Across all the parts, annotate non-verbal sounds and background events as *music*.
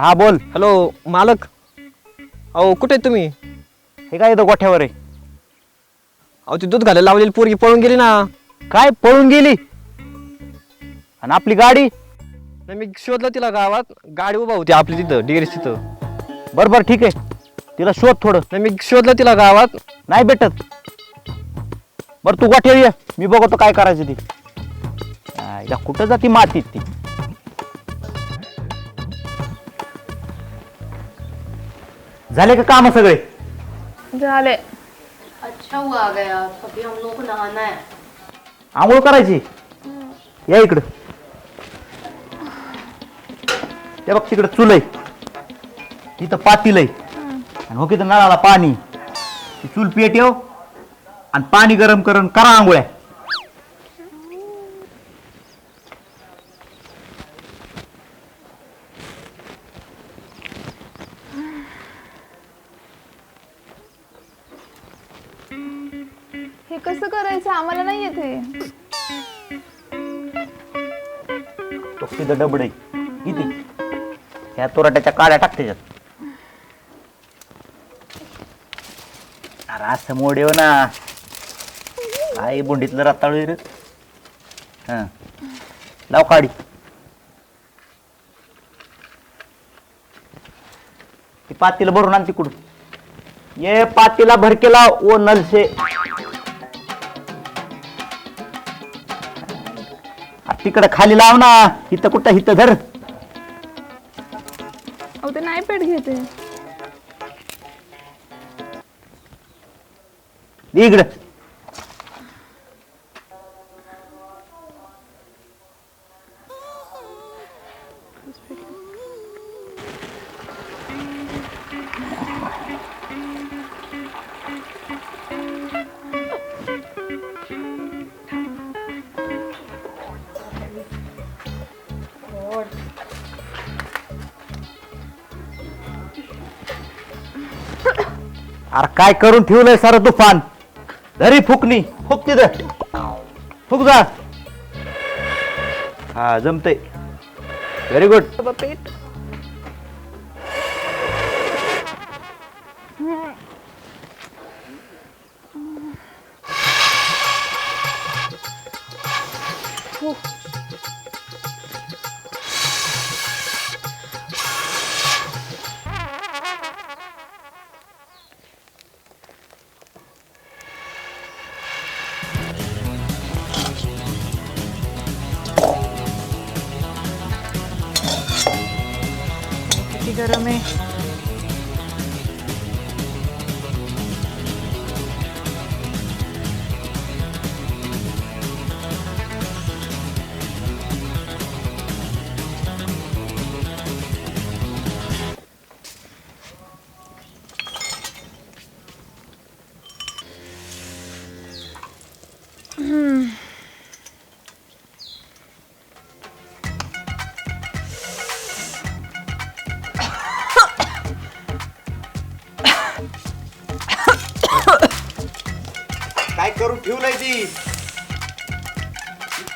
हा बोल. हॅलो मालक. अहो कुठे आहेत तुम्ही? हे काय येतं गोठ्यावर आहे? अहो ती दूध घालायला लावलेली पोरगी पळून गेली ना. काय पळून गेली? आणि आपली गाडी? नाही मी शोधलं तिला गावात. गाडी उभा होती आपली तिथं डिग्री तिथं. बरं बरं ठीक आहे. तिला शोध थोडं. नाही मी शोधलं तिला गावात. नाही भेटत. बरं तू गोठ्यावर ये. मी बघतो काय करायचं ती. आईला कुठं जाती मातीत ती? झाले का काम सगळे? झाले. अच्छा हुआ आ गया. अभी हम लोग को नहाना है. आंघोळ करायची? या इकडं. ते बघ तिकडं चुल आहे इथं पातील आहे. आणि हो तिथं नळाला पाणी. ती चूल पेट येऊ आणि पाणी गरम करून करा आंघोळ्या. तिथं डबड किती ह्या तोराट्याच्या काड्या टाक त्याच्यात. अरे असं मोडेव हो ना. काय बुंडीतलं रताळू रे. हा. लाव काडी. ती पातीला भरून आण तिकडून. ये पातीला भरकेला ओ नलसे. तिकडे खाली लाव ना. इथं कुठं इथं धर. अहो ते नाही पेट घेते. दे इकडं *coughs* अरे काय करून ठेवलंय सारं तुफान? धरी फुकणी फुक तिथं. फुक जा. हा जमते व्हेरी गुड बाबा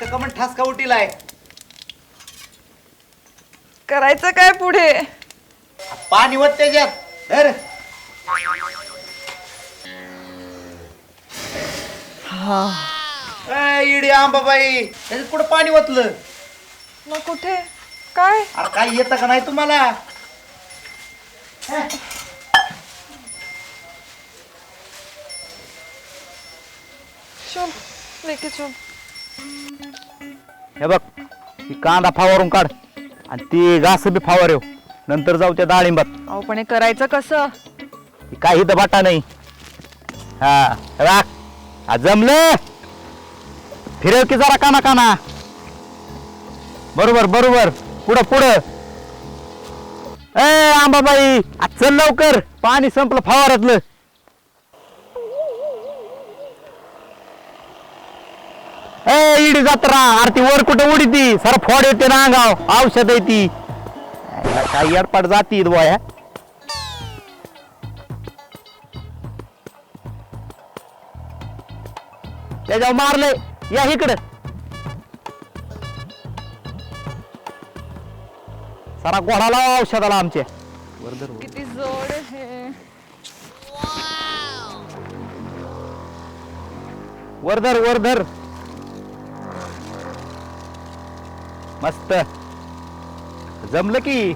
इतकं कमन ठासका उटीलाय करायचं काय पुढे? पाणी वत त्याच्यात. धर. ए, इडी आंबाबाई त्याच्यात कुठं पाणी वतलं मग कुठे? काय? अरे काय येतं का नाही तुम्हाला? चल लेके चल. हे बघ ही कांदा फावरून काढ आणि ती घास बी फावर येऊ. नंतर जाऊ त्या डाळिंबात. अहो पण हे करायचं कसं? ही काही तर बाटा नाही. हा हे बघ. हा जमलं? फिरव की जरा काना काना बरोबर बरोबर. पुढं पुढं. ए आंबाबाई आ, चल लवकर. पाणी संपलं फवारातलं ए इडी जत्रा. अरे ती वर कुठं उडी ती? सर फोड येते ना अंगाव औषध आहे ती. याला काय जाती बोया त्याच्यावर मारलंय. या इकडं. सारा घोडा लावा औषधाला आमच्या. किती जोड वरधर. मस्त. जमलं की?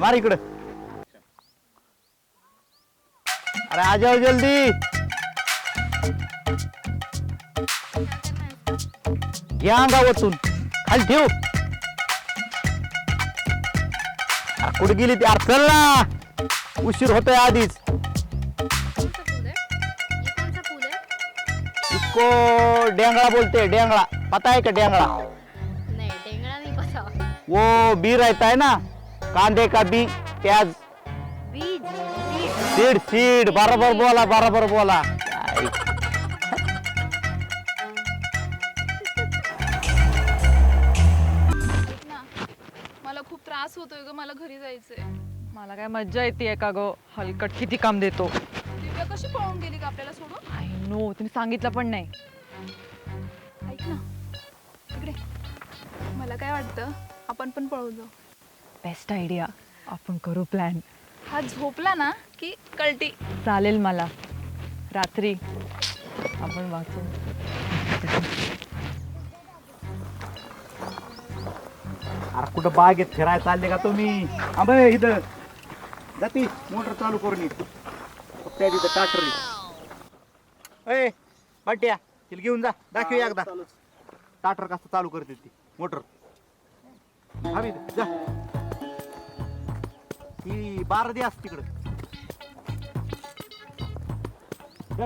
मार इकडं. अरे आ जाओ जल्दी. या अंगावरतून खाली ठेव. अरे कुठे गेली ती? अरे चल ना. उशीर होतोय आधीच. डेंगड़ा बोलते डेंगड़ा पता है क्या डेंगड़ा वो बी रहता है ना कांदे का बी प्याज। बीज बीज। सीड सीड बराबर बोला बराबर बोला। ना मला खूप त्रास होतोय ग मला घरी जायचंय. मला काय मज्जा येते का गो? हलकट किती काम देतो. दिव्या कशी पळून गेली का आपल्याला सोडून? आय नो तुम्ही सांगितलं पण नाही. ऐक ना इकडे. मला काय वाटतं आपण पण पळून जाऊ. बेस्ट आयडिया आपण करू प्लॅन हा झोपला ना की कळटी. चालेल मला. रात्री. आपण वाचू. अरे कुठं बागेत फिरायला चालले का तुम्ही? आंबे इथं. जाती मोटर चालू करून ये. त्या तिथं? टाटर ए पाट्या तिला घेऊन जा. दाखव एकदा. टाटर कसं चालू करते ती? मोटर. हा जा. ही बारा दे असते तिकडं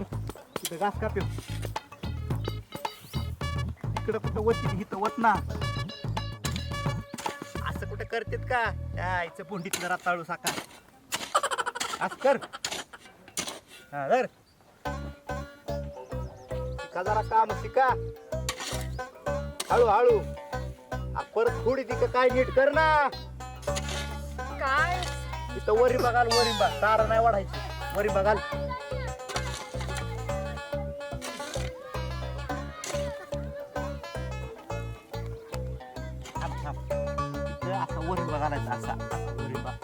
तिथं घास काप्यो इकडं कुठं वती इथं वत ना असं कुठं करतेत का? यायचं पुंडीत जरा ताळू साका. असं कर. हा धर. का जरा काम शिका. हळू हळू. आ, परत थोडी ती काय नीट कर ना. काय? इथं वरी बघाल वरी बघ. तारा नाही वाढायची. वरी बघाल. थांब, थांब. इथं असा वरी बघायला असा. असा वरी बघ.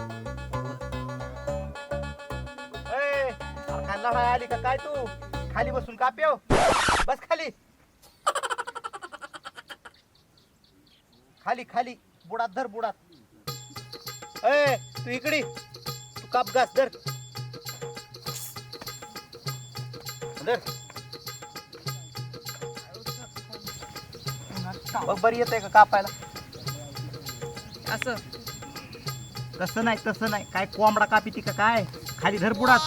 ए, अरे काय लढाई आली का? काय तू? खाली बसून का पेव बस खाली. खाली खाली. बुडात धर बुडात. ए तू इकडे तू काप घास धर. धर. बघ बरी येत आहे का कापायला. असं. तसं नाही तसं नाही. काय कोंबडा कापी ती का काय? खाली धर बुडात.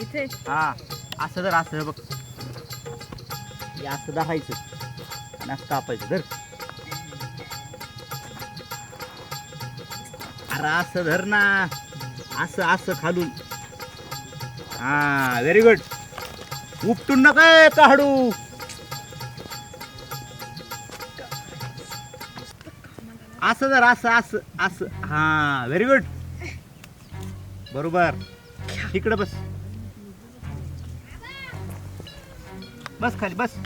इथे. हा. असं धर असं बघ. असं धरायचं. आणि असं कापायचं. धर. अरे असं धर ना. असं असं खालून. हा व्हेरी गुड उपटून नका काढू. असं धर असं असं असं. हा व्हेरी गुड बरोबर. इकडं बस. बस खाली बस.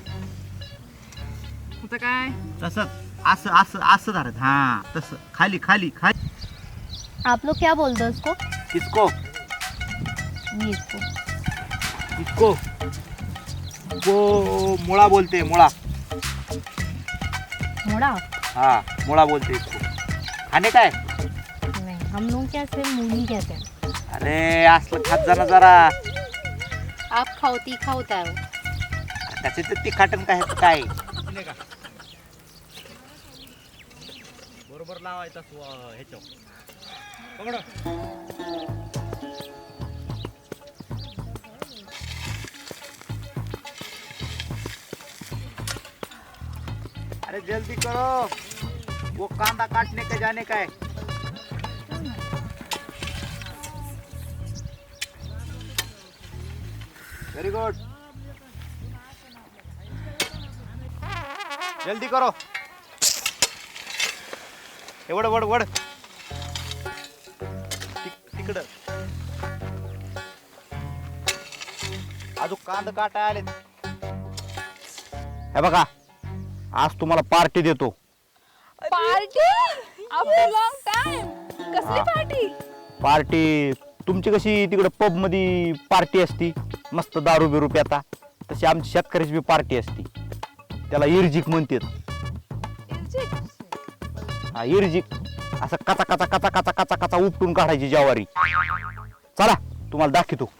आता काय? तसंच असं असं असं धरत. हा तसं. खाली खाली खाली. आप लोग क्या बोलते हैं उसको किसको? ये इसको इसको वो मुळा बोलते मुळा मुड़ा। हा मुळा बोलते इसको। खाणे काय नहीं हम लोग क्या सिर्फ मूली कहते हैं? अरे असलं खात जाणं जरा। आप खाओ तीखा होता है वो। त्याचे ते तिखाटन काय ह्याचं काय? बरोबर लावायचा ह्याच्यावर. अरे जल्दी करो। वो कांदा काटने के जाने का है। वेरी गुड जल्दी करो। एवढ वड वड तिक- तिकडं अजून कांदा काटा आले हे बघा आज तुम्हाला पार्टी देतो. पार्टी? आफ्टर लॉंग टाइम कसली. पार्टी? पार्टी तुमची कशी तिकडे पबमध्ये पार्टी असती? मस्त दारू बिरू प्याता. तशी आमची शेतकऱ्याची बी पार्टी असती. त्याला इर्जिक म्हणतात. हा इर्जिक. असं कचा कचा कचा कचा कचा कचा उपटून काढायची ज्वारी. चला तुम्हाला दाखवतो.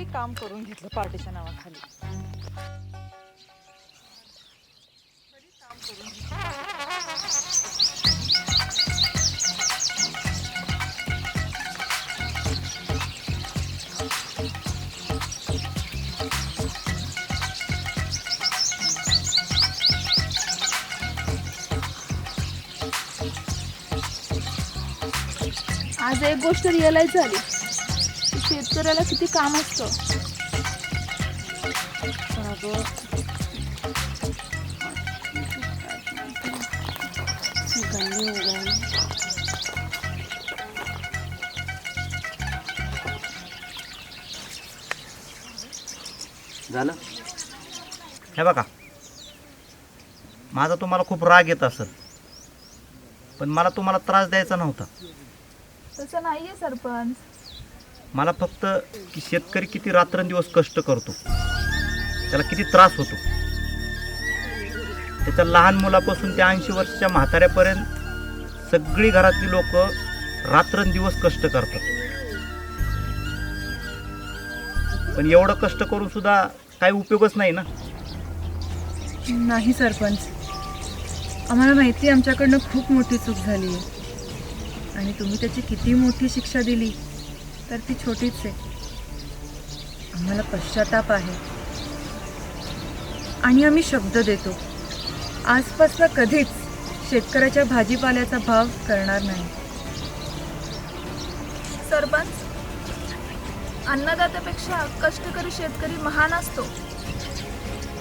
तरी काम करून घेतलं पार्टीच्या नावाखाली. आज एक गोष्ट रिअलाइज झाली. शेतकऱ्याला किती काम असतं? झालं? हे बघा. माझा तुम्हाला खूप राग येत असेल पण मला तुम्हाला त्रास द्यायचा नव्हता. तसं नाहीये सरपंच. मला फक्त की शेतकरी किती रात्रंदिवस कष्ट करतो त्याला किती त्रास होतो. त्याच्या लहान मुलापासून त्या ऐंशी वर्षाच्या म्हाताऱ्यापर्यंत सगळी घरातली लोक रात्रंदिवस कष्ट करतात. पण एवढं कष्ट करून सुद्धा काही उपयोगच नाही ना? नाही सरपंच. आम्हाला माहिती आमच्याकडनं खूप मोठी चूक झाली आहे. आणि तुम्ही त्याची किती मोठी शिक्षा दिली. तर ती छोटीच आहे. आम्हाला पश्चाताप आहे. आणि आम्ही शब्द देतो. आजपासून कधीच शेतकऱ्याच्या भाजीपाल्याचा भाव करणार नाही. सरपंच अन्नदात्यापेक्षा कष्टकरी शेतकरी महान असतो.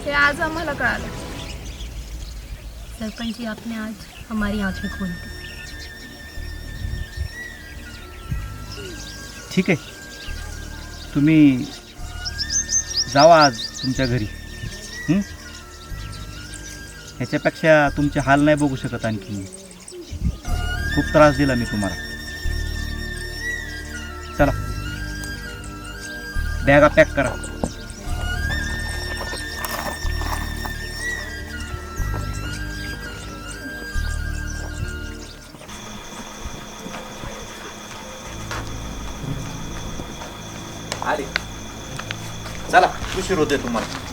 हे आज आम्हाला कळालं. सरपंच जी आपने आज हमारी आंखें खोल. दी ठीक आहे. तुम्ही जावा आज तुमच्या घरी. हं? ह्याच्यापेक्षा तुमचे हाल नाही बघू शकत आणखी मी. खूप त्रास दिला मी तुम्हाला. चला. बॅगा पॅक करा. आले चला उशीर होते तुम्हाला.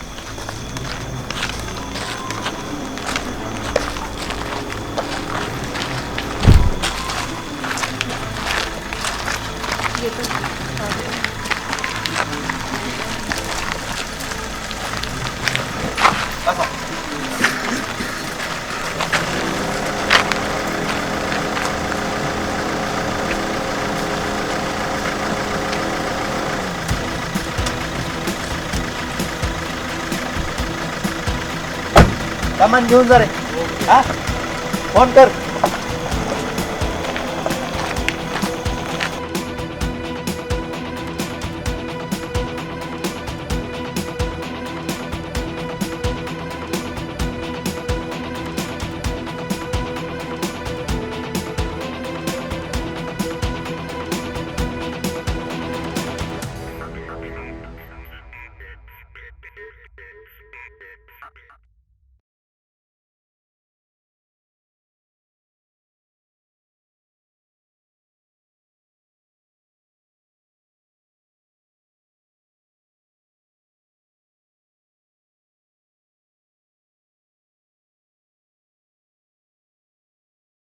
सामान घेऊन जा रे. हा? फोन कर.